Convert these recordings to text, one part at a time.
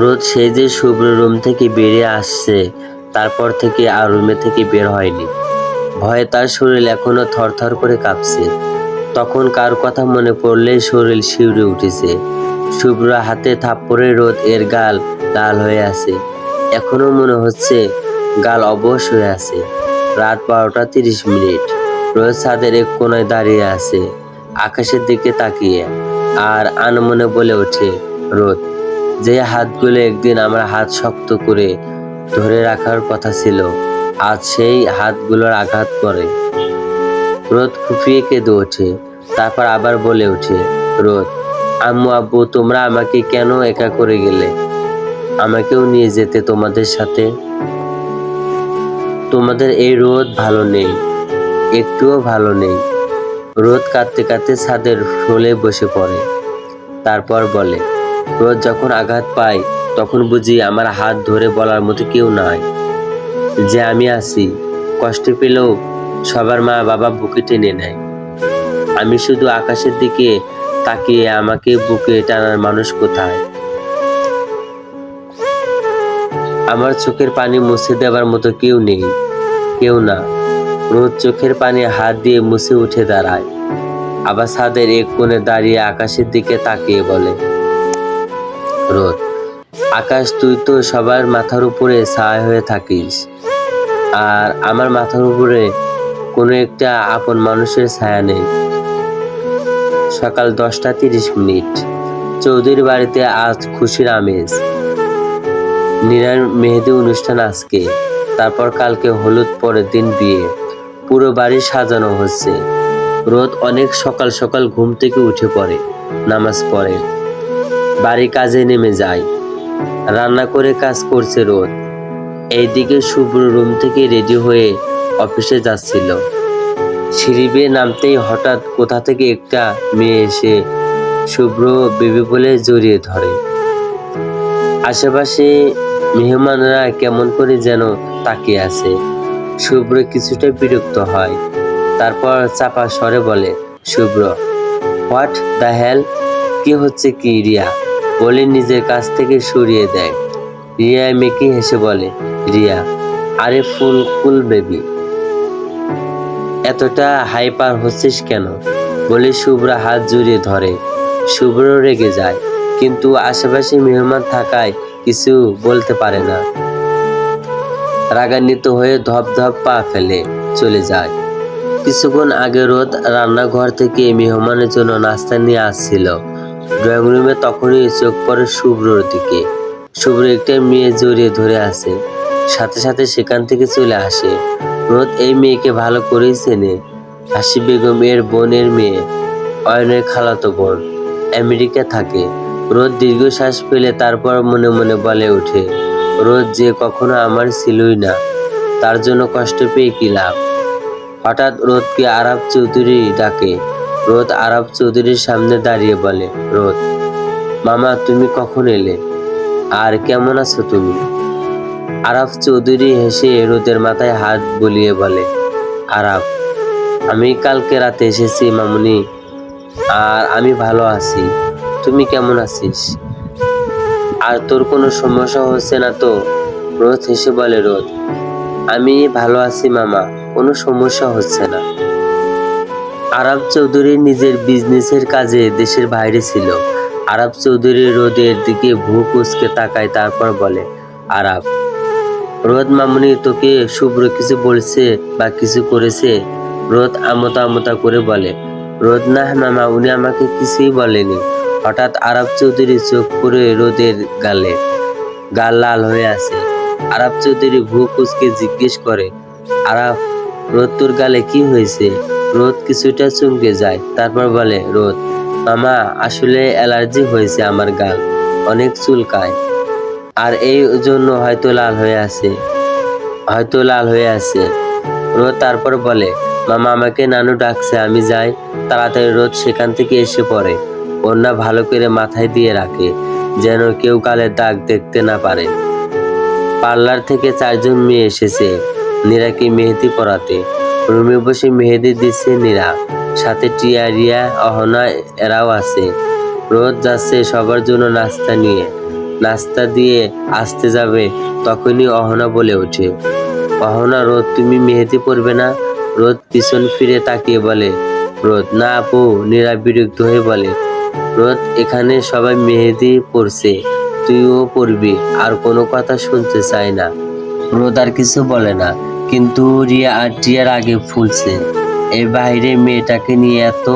রোদ যে শুভ্র রুম থেকে বেরিয়ে আসছে, তারপর থেকে আর রুমে থেকে বের হয়নি। ভয়ে তার শরীর এখনও থরথর করে কাঁপছে। তখন কার কথা মনে পড়লেই শরীর শিউরে উঠেছে। শুভ্র হাতে থাপ্পড়ে রোদ এর গাল লাল হয়ে আছে। এখনও মনে হচ্ছে গাল অবশ হয়ে আছে। রাত বারোটা তিরিশ মিনিট। রোদ ছাদের এক কোনায় দাঁড়িয়ে আছে। আকাশের দিকে তাকিয়ে। আর আনমনে বলে ওঠে, রোদ যে হাতগুলো একদিন আমার হাত শক্ত করে ধরে রাখার কথা ছিল, আজ সেই হাতগুলোর আঘাত করে। রোদ ফুফিয়ে কেঁদে ওঠে, তারপর আবার বলে ওঠে, রোদ, আম্মু আব্বু, তোমরা আমাকে কেন একা করে গেলে? আমাকেও নিয়ে যেতে তোমাদের সাথে। তোমাদের এই রোদ ভালো নেই, একটুও ভালো নেই। রোদ কাঁদতে কাঁদতে ছাদের শোলে বসে পড়ে, তারপর বলে রোদ যখন আঘাত পায় তখন বুঝি আমার হাত ধরে বলার মতো কেউ নাই। যে আমি আছি, কষ্ট পেলেও সবার মা বাবা বুকে টেনে নেয়। আমি শুধু আকাশের দিকে তাকিয়ে আমাকে বুকে টানার মানুষ কোথায়? আমার চোখের পানি মুছে দেওয়ার মতো কেউ নেই, কেউ না। রোদ চোখের পানি হাত দিয়ে মুছে উঠে দাঁড়ায়। আবার ছাদের এক কোণে দাঁড়িয়ে আকাশের দিকে তাকিয়ে বলে রোদ। আকাশ, তুই তো সবার মাথার উপরে ছায় হয়ে থাকিস। আর আমার মাথার উপরে কোনো একটা আপন মানুষের ছায়া নেই। সকাল দশটা তিরিশ মিনিট। চৌধুরীর বাড়িতে আজ খুশির আমেজ। নীরার মেহেদি অনুষ্ঠান আজকে। তারপর কালকে হলুদ, পরের দিন বিয়ে। পুরো বাড়ি সাজানো হচ্ছে। রোদ অনেক সকাল সকাল ঘুম থেকে উঠে পড়ে, নামাজ পড়ে। বাড়ি কাজে নেমে যায়। রান্না করে কাজ করছে রোদ। এইদিকে শুভ্র রুম থেকে রেডি হয়ে অফিসে যাচ্ছিল। সিঁড়ি বেয়ে নামতেই হঠাৎ কোথা থেকে একটা মেয়ে এসে শুভ্র বেবি বলে জড়িয়ে ধরে। আশেপাশে মেহমানরা কেমন করে যেন তাকিয়ে আছে। শুভ্র কিছুটা বিরক্ত হয়। তারপর চাপা স্বরে বলে, শুভ্র, হোয়াট দ্য হেল? কি হচ্ছে কি রিয়া? বলে নিজের কাছ থেকে সরিয়ে দেয়। রিয়া মেকি হেসে বলে, রিয়া, আরে ফুল কুল বেবি, এতটা হাইপার হচ্ছিস কেন? বলে শুভ্র হাত জড়িয়ে ধরে। শুভ্র রেগে যায়, কিন্তু আশেপাশে মেহমান থাকায় কিছু বলতে পারে না। রাগান্বিত হয়ে ধপ ধপ পা ফেলে চলে যায়। কিছুক্ষণ আগে রোদ রান্নাঘর থেকে মেহমানের জন্য নাস্তা নিয়ে আসছিল। ড্রয়িং রুমে তখনই চোখ পড়ে শুভ্রর দিকে। শুভ্র একটা মেয়ে জড়িয়ে ধরে আছে। সাথে সাথে সেখান থেকে চলে আসে। রোদ এই মেয়েকে ভালো করেই চেনে। হাসি বেগম এর বোনের মেয়ে, অয়নের খালাতো বোন। আমেরিকা থাকে। রোদ দীর্ঘশ্বাস ফেলে তারপর মনে মনে বলে ওঠে, রোদ যে কখনো আমার ছিলই না। তার জন্য কষ্ট পেয়ে কি লাভ? হঠাৎ রোদকে আরব চৌধুরী ডাকে রোদ আরব চৌধুরীর সামনে দাঁড়িয়ে বলে, রোদ, মামা তুমি কখন এলে? আর কেমন আছো তুমি? আরাফ চৌধুরী হেসে রোদের মাথায় হাত বলিয়ে বলে আরাফ আমি কালকে রাতে এসেছি মামুনি, আর আমি ভালো আছি। তুমি কেমন আছিস? আর তোর কোনো সমস্যা হচ্ছে না তো? রোদ হেসে বলে, রোদ, আমি ভালো আছি মামা, কোনো সমস্যা হচ্ছে না। আরব চৌধুরী নিজের বিজনেসের কাজে দেশের বাইরে ছিল। আরব চৌধুরী রোদের দিকে ভূ কুচকে তাকায়, তারপর বলে, আরব, রোদ মামুনি তোকে শুভ্র কিছু বলছে বা কিছু করেছে? রোদ আমতা আমতা করে বলে, রোদ না মামা উনি আমাকে কিছুই বলেনি। হঠাৎ আরব চৌধুরী চোখ পড়ে রোদের গালে, গাল লাল হয়ে আছে আরব চৌধুরী ভূ কুচকে জিজ্ঞেস করে আরাফ রোদ তোর গালে কি হয়েছে? রোদ কিছুটা চমকে যায়, তারপর বলে, রোদ, মামা, আসলে অ্যালার্জি হয়েছে আমার গাল, অনেক চুলকায়। আর এই জন্য হয়তো লাল হয়ে আছে, হয়তো লাল হয়ে আছে। রোদ তারপর বলে, মামা আমাকে নানু ডাকছে, আমি যাই, তাড়াতাড়ি রোদ সেখান থেকে এসে পড়ে। ওড়না ভালো করে মাথায় দিয়ে রাখে, যেন কেউ গালের দাগ দেখতে না পারে। পার্লার থেকে চারজন মেয়ে এসেছে। নীরাকে মেহেদি পরাতে। রুমে বসে মেহেদি দিচ্ছে নীরা। সাথে টিয়া, রিয়া, অহনা এরাও আছে। রোদ যাচ্ছে সবার জন্য নাস্তা নিয়ে। নাস্তা দিয়ে আসতে যাবে তখনই অহনা বলে ওঠে। অহনা, রোদ, তুমি মেহেদি পরবে না? রোদ পিছন ফিরে তাকিয়ে বলে, রোদ, না আপু, নীরা বিরক্ত হয়ে বলে, রোদ, এখানে সবাই মেহেদি পরছে। তুইও পরবি, আর কোনো কথা শুনতে চাই না। রোদ আর কিছু বলে না, কিন্তু রিয়া আর টিয়ার আগে ফুলছে। এই বাইরে মেয়েটাকে নিয়ে এত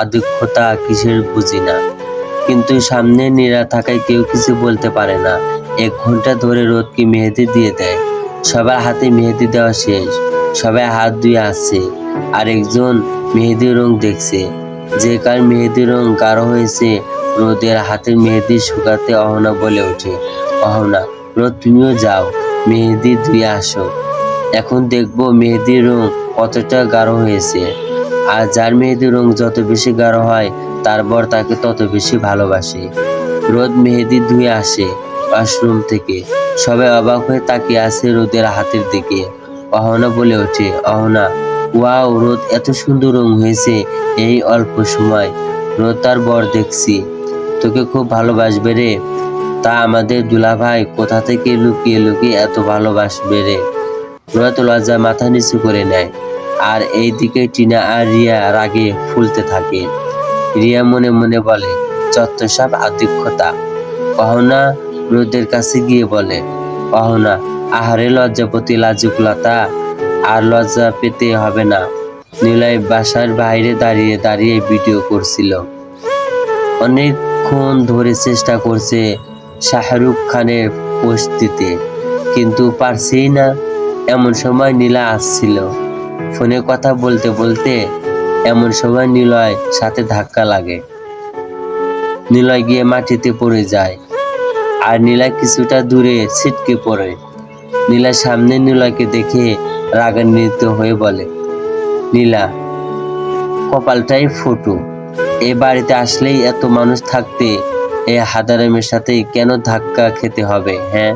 আদক্ষতা কিসের বুঝি না। কিন্তু সামনে নীরা থাকায় কেউ কিছু বলতে পারে না। এক ঘণ্টা ধরে রোদকে মেহেদি দিয়ে দেয়? সবার হাতে মেহেদি দেওয়া শেষ। সবাই হাত ধুয়ে আসছে আর একজন মেহেদি রং দেখছে। যে কার মেহেদি রং গাঢ় হয়েছে, রোদের হাতের মেহেদি শুকাতে অহনা বলে ওঠে। অহনা, রোদ তুমিও যাও। মেহেদি ধুয়ে আসো। এখন দেখব মেহেদির রং কতটা গাঢ় হয়েছে। আর যার মেহেদির রং যত বেশি গাঢ় হয়, তার বর তাকে তত বেশি ভালোবাসে। রোদ মেহেদি ধুয়ে আসে ওয়াশরুম থেকে। সবাই অবাক হয়ে তাকিয়ে আছে রোদের হাতের দিকে। অহনা বলে ওঠে, অহনা, ওয়াও, রোদ এত সুন্দর রং হয়েছে এই অল্প সময়। রোদ তার বর দেখছি। তোকে খুব ভালোবাসবে রে। তা আমাদের দুলাভাই কোথা থেকে লুকিয়ে লুকিয়ে এত ভালোবাসবে রে? রোদ লজ্জা মাথা নিচু করে নেয়। আর এইদিকে টিনা আর রিয়া রাগে ফুলতে থাকে। রিয়া মনে মনে বলে চত্বসাপ আধিক্যতা অহনা রোদের কাছে গিয়ে বলে, অহনা, আহারে লজ্জাপতি লাজুকলতা, আর লজ্জা পেতে হবে না। নিলয় বাসার বাইরে দাঁড়িয়ে দাঁড়িয়ে ভিডিও করছিল। অনেকক্ষণ ধরে চেষ্টা করছে শাহরুখ খানের পোস্ট দিতে কিন্তু পারছেই না। এমন সময় নীলা আসছিল। ফোনে কথা বলতে বলতে এমন সময় নিলয় সাথে ধাক্কা লাগে। নিলয় গিয়ে মাটিতে পড়ে যায়। আর নীলা কিছুটা দূরে ছিটকে পড়ে। নীলা সামনে নিলয়কে দেখে রাগান্বিত হয়ে বলে, নীলা, কপালটাই ফুটু। এ বাড়িতে আসলেই এত মানুষ থাকতে এ হাদারামের সাথে কেন ধাক্কা খেতে হবে হ্যাঁ?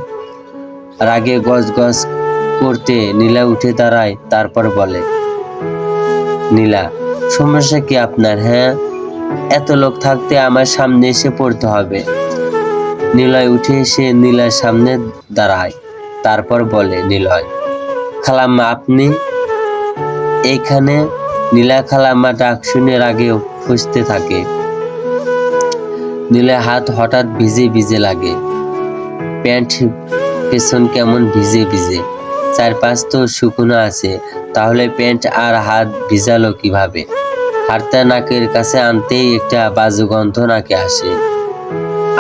রাগে গজ গজ করতে নীলা উঠে দাঁড়ায়, তারপর বলে, নীলা, সমস্যা কি আপনার হ্যাঁ? এত লোক থাকতে আমার সামনে এসে পড়তে হবে। নিলয় উঠে এসে নীলার সামনে দাঁড়ায়, তারপর বলে, নিলয়, খালাম্মা, আপনি? এইখানে নীলা খালাম্মা ডাক শুনে আগে খুঁজতে থাকে। নীলা হাত হঠাৎ ভিজে ভিজে লাগে। প্যান্ট পেছন কেমন ভিজে ভিজে। চার পাঁচ তো শুকনো আছে, তাহলে প্যান্ট আর হাত ভিজালো কীভাবে? হারতা নাকের কাছে আনতেই একটা বাজু গন্ধ নাকে আসে।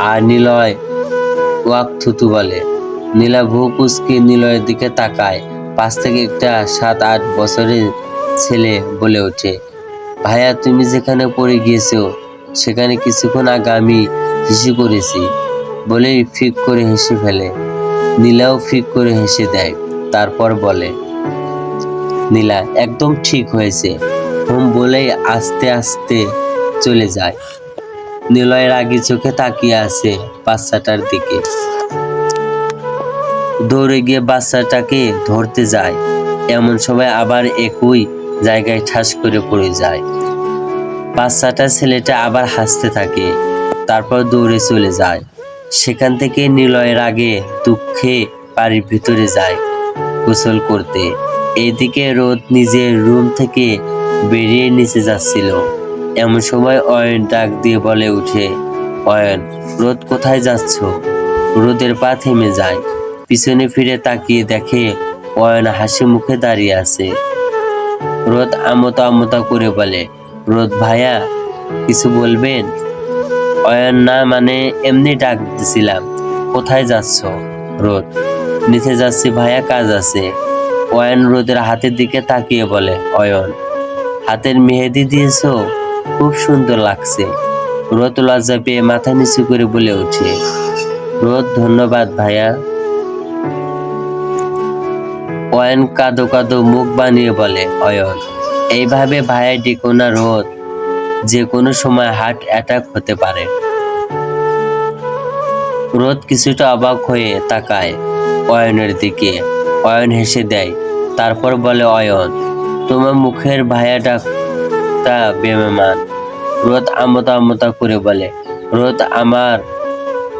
আর নিলয় ওয়াক থুতু বলে। নীলা ভূ কুচকে নিলয়ের দিকে তাকায়। পাশ থেকে একটা সাত আট বছরের ছেলে বলে ওঠে। ভাইয়া, তুমি যেখানে পড়ে গিয়েছো সেখানে কিছুক্ষণ আগে আমি হিসি করেছি বলেই ফিক করে হেসে ফেলে। নীলাও ফিক করে হেসে দেয়। তারপর বলে, নীলা, একদম ঠিক হয়েছে। হোম বলেই আস্তে আস্তে চলে যায়। নিলয়ের আগে চোখে তাকিয়ে আছে বাচ্চাটার দিকে। দৌড়ে গিয়ে বাচ্চাটাকে ধরতে যায়। এমন সময় আবার একই জায়গায় ঠাস করে পড়ে যায়। বাচ্চাটা ছেলেটা আবার হাসতে থাকে, তারপর দৌড়ে চলে যায়। সেখান থেকে নিলয়ের আগে দুঃখে বাড়ির ভিতরে যায় গোসল করতে। এইদিকে রোদ নিজের রুম থেকে বেরিয়ে নিচে যাচ্ছিল। এমন সময় অয়ন ডাক দিয়ে বলে উঠে অয়ন, রোদ কোথায় যাচ্ছ? রোদের পা থেমে যায়। পিছনে ফিরে তাকিয়ে দেখে অয়ন হাসি মুখে দাঁড়িয়ে আছে। রোদ আমতা আমতা করে বলে রোদ ভাইয়া, কিছু বলবেন? অয়ন না মানে এমনি ডাক দিছিলাম, কোথায় যাচ্ছ রোদ? নিচে যাচ্ছি ভাইয়া, কাজ আছে। অয়ন রোদের হাতের দিকে তাকিয়ে বলে, অয়ন, হাতের মেহেদি দিয়েছ? খুব সুন্দর লাগছে। রোদ লজ্জা পেয়ে মাথা নিচু করে বলে ওঠে রোদ, ধন্যবাদ ভাইয়া। অয়ন কাদো কাদো মুখ বানিয়ে বলে, অয়ন এইভাবে ভাইয়া ডিকোনা রোদ যে কোনো সময় হার্ট অ্যাটাক হতে পারে। রোদ কিছুটা অবাক হয়ে তাকায় অয়নের দিকে। অয়ন হেসে দেয়, তারপর বলে, অয়ন, তোমার মুখের ভাইয়া ডাকটা বেমেমান রোদ আমতা আমতা করে বলে রোদ আমার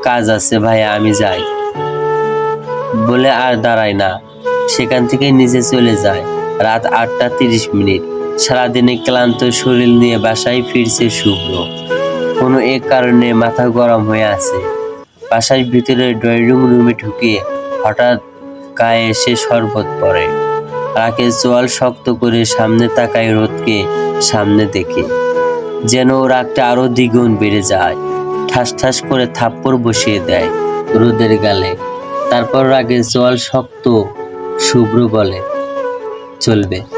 কাজ আছে ভাইয়া, আমি যাই। বলে আর দাঁড়ায় না। সেখান থেকে নিচে চলে যায়। রাত আটটা তিরিশ মিনিট। সারাদিনে ক্লান্ত শরীর নিয়ে বাসায় ফিরছে শুভ্র। কোনো এক কারণে মাথা গরম হয়ে আছে। বাসার ভিতরে ড্রয়িং রুমে ঢুকে হঠাৎ গায়ে এসে শরবত পড়ে। রাকেশ জল শক্ত করে সামনে তাকায় রোদকে সামনে দেখে। যেন রাগটা আরও দ্বিগুণ বেড়ে যায়। ঠাস ঠাস করে থাপ্পড় বসিয়ে দেয় রোদের গালে। তারপর রাগে জল শক্ত শুভ্র বলে, চলবে।